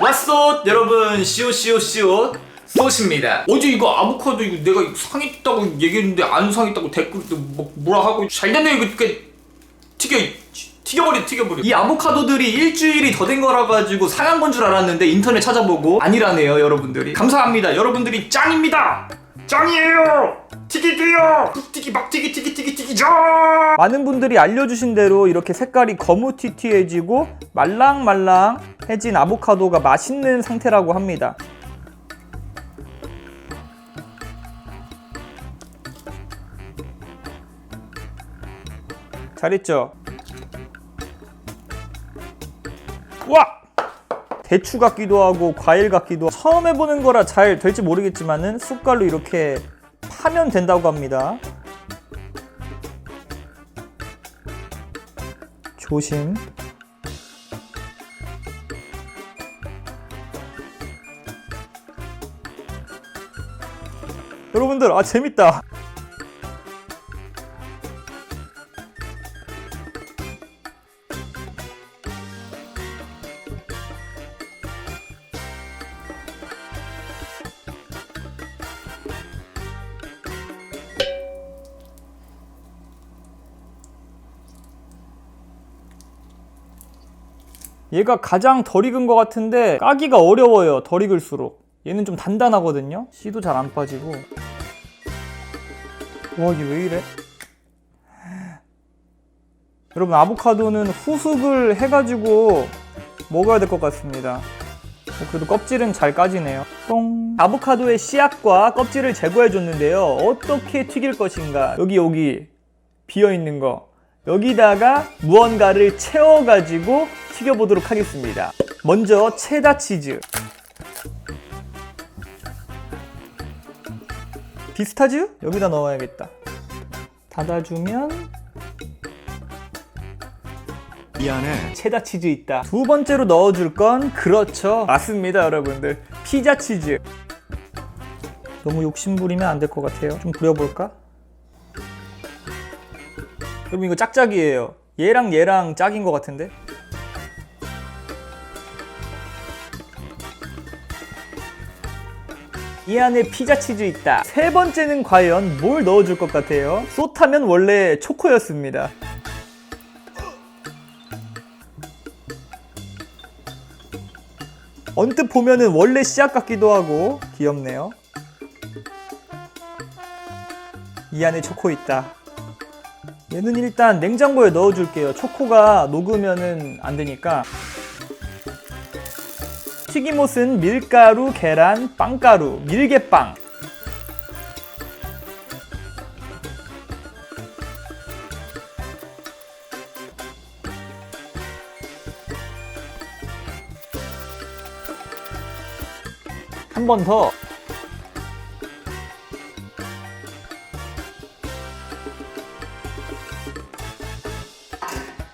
왓소 여러분. 시오 시오 시오 소시입니다. 어제 이거 아보카도 이거 내가 상했다고 얘기했는데 안 상했다고 댓글 뭐, 뭐라 하고 잘 됐네. 이거 이렇게 튀겨 튀겨버려 튀겨버려. 이 아보카도들이 일주일이 더 된 거라 가지고 상한 건 줄 알았는데 인터넷 찾아보고 아니라네요 여러분들이. 감사합니다. 여러분들이 짱입니다 짱이에요 튀기게요 튀기 막 튀기 튀기 튀기 튀기죠 많은 분들이 알려주신 대로 이렇게 색깔이 거무튀튀해지고 말랑말랑해진 아보카도가 맛있는 상태라고 합니다. 잘했죠? 와! 대추 같기도 하고 과일 같기도 하고 처음 해보는 거라 잘 될지 모르겠지만은 숟갈로 이렇게 파면 된다고 합니다. 조심. 여러분들, 아, 재밌다. 얘가 가장 덜 익은 것 같은데 까기가 어려워요. 덜 익을수록. 얘는 좀 단단하거든요. 씨도 잘 안 빠지고. 와, 이게 왜 이래? 여러분, 아보카도는 후숙을 해가지고 먹어야 될 것 같습니다. 어, 그래도 껍질은 잘 까지네요. 똥. 아보카도의 씨앗과 껍질을 제거해 줬는데요. 어떻게 튀길 것인가? 여기 여기 비어 있는 거. 여기다가 무언가를 채워가지고 튀겨보도록 하겠습니다. 먼저 체다 치즈. 비스타즈? 여기다 넣어야겠다. 닫아주면 이 안에 체다 치즈 있다. 두 번째로 넣어줄 건 그렇죠. 맞습니다, 여러분들. 피자 치즈. 너무 욕심 부리면 안 될 것 같아요. 좀 부려볼까? 여러분 이거 짝짝이에요. 얘랑 얘랑 짝인 것 같은데? 이 안에 피자 치즈 있다. 세 번째는 과연 뭘 넣어줄 것 같아요? 쏟하면 원래 초코였습니다. 언뜻 보면은 원래 씨앗 같기도 하고 귀엽네요. 이 안에 초코 있다. 얘는 일단 냉장고에 넣어줄게요. 초코가 녹으면은 안 되니까. 튀김옷은 밀가루, 계란, 빵가루, 밀개빵. 한 번 더.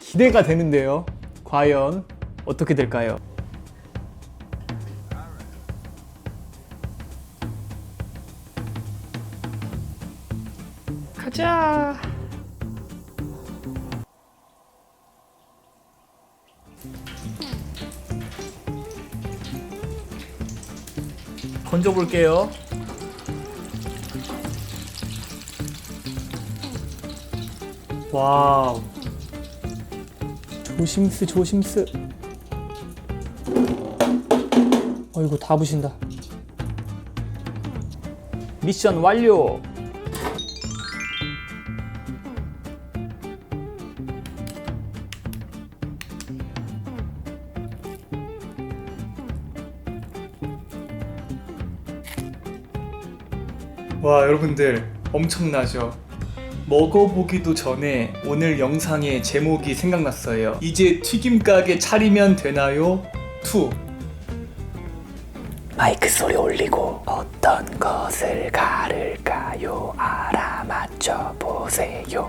기대가 되는데요. 과연 어떻게 될까요? 건져 볼게요. 와우. 조심스 조심스 어이구 다 부신다 미션 완료 와 여러분들 엄청나죠 먹어보기도 전에 오늘 영상의 제목이 생각났어요. 이제 튀김 가게 차리면 되나요? 2. 마이크 소리 올리고 어떤 것을 가를까요? 알아맞혀 보세요.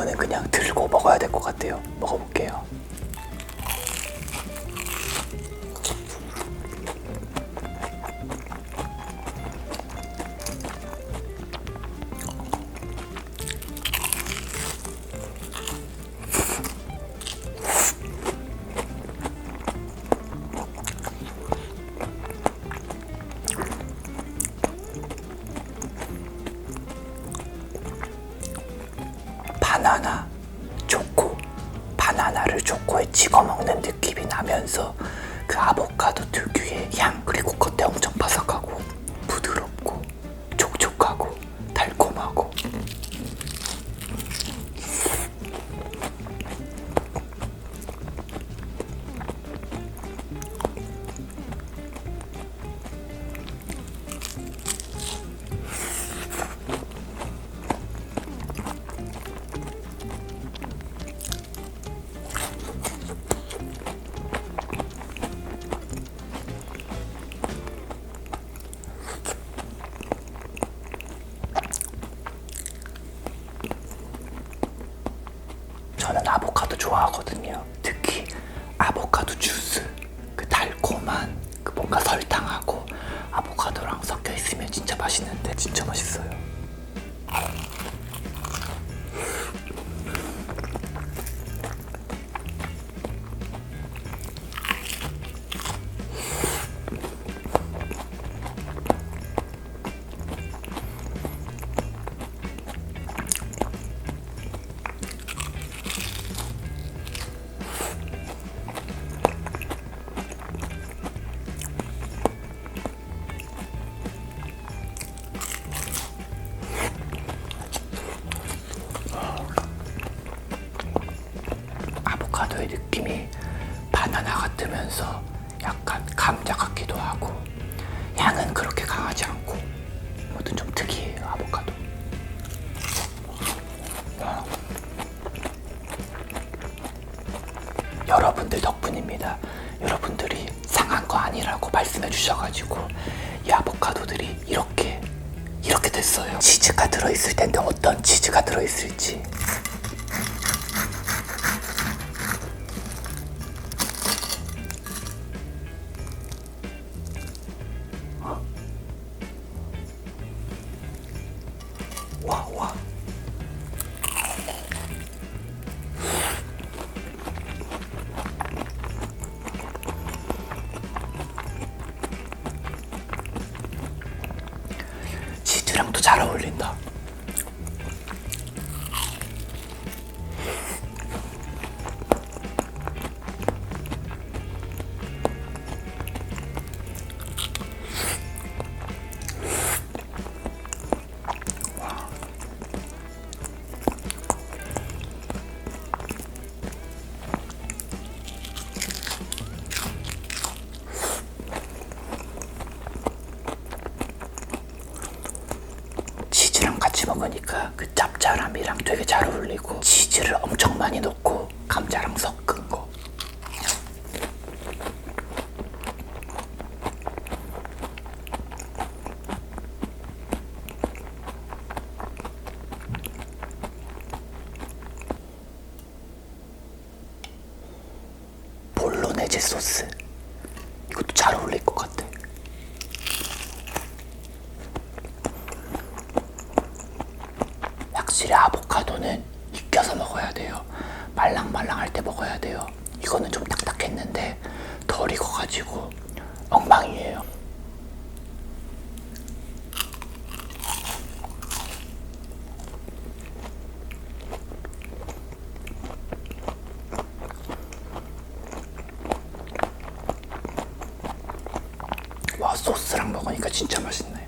이거는 그냥 들고 먹어야 될 것 같아요. 먹어볼게요. 바나나, 초코, 바나나를 초코에 찍어 먹는 느낌이 나면서 그 아보카도 특유의 향 그리고 겉에 엄청 바삭하고 저는 아보카도 좋아하거든요. 특히 아보카도 주스 그 달콤한 그 뭔가 설탕하고 아보카도랑 섞여 있으면 진짜 맛있는데 진짜 맛있어요. 아보카도의 느낌이 바나나 같으면서 약간 감자 같기도 하고 향은 그렇게 강하지 않고 뭐든 좀 특이해요 아보카도. 와. 여러분들 덕분입니다. 여러분들이 상한 거 아니라고 말씀해 주셔가지고 이 아보카도들이 이렇게 이렇게 됐어요. 치즈가 들어있을 텐데 어떤 치즈가 들어있을지 짭짤함이랑 되게 잘 어울리고 치즈를 엄청 많이 넣고 감자랑 섞은 거. 볼로네제 소스. 이것도 잘 어울릴 것 같아. 확실히 아보카도는 익혀서 먹어야 돼요. 말랑말랑할 때 먹어야 돼요. 이거는 좀 딱딱했는데 덜 익어가지고 엉망이에요. 와 소스랑 먹으니까 진짜 맛있네.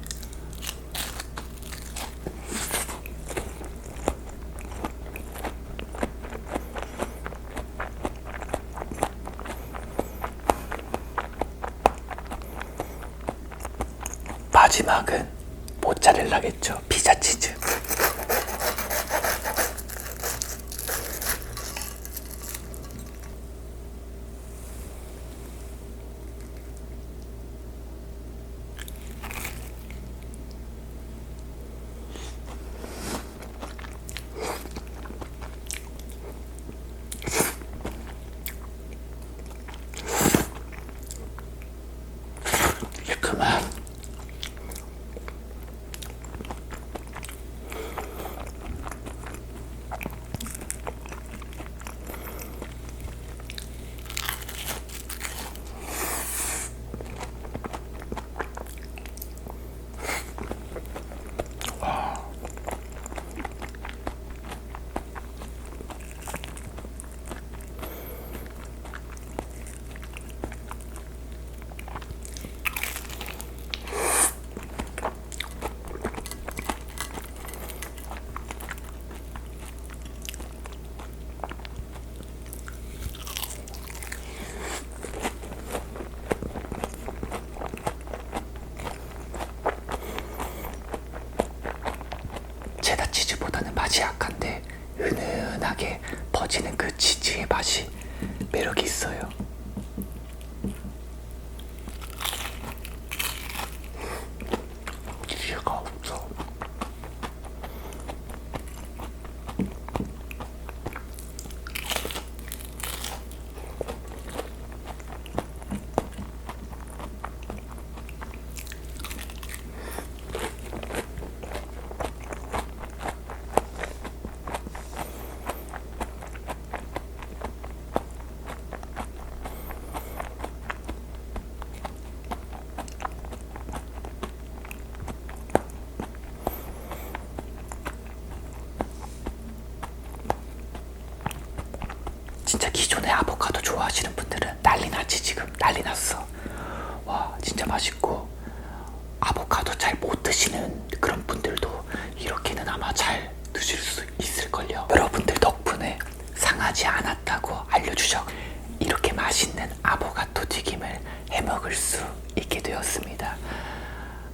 마지막은 모짜렐라겠죠. 피자 치즈. 그만 아지악한데 은은하게 퍼지는 그 치즈의 맛이 매력이 있어요. 치즈가 없어. 진짜 기존에 아보카도 좋아하시는 났지 지금 난리 났어. 와 진짜 맛있고. 아보카도 잘 못 드시는 그런 분들도 이렇게는 아마 잘 드실 수 있을걸요. 여러분들 덕분에 상하지 않았다고 알려주셔. 이렇게 맛있는 아보카도 튀김을 해 먹을 수 있게 되었습니다.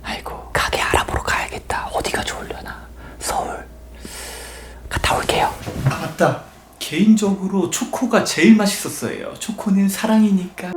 아이고 가게 알아보러 가야겠다. 어디가 좋으려나? 서울. 갔다 올게요. 아 맞다. 개인적으로 초코가 제일 맛있었어요. 초코는 사랑이니까.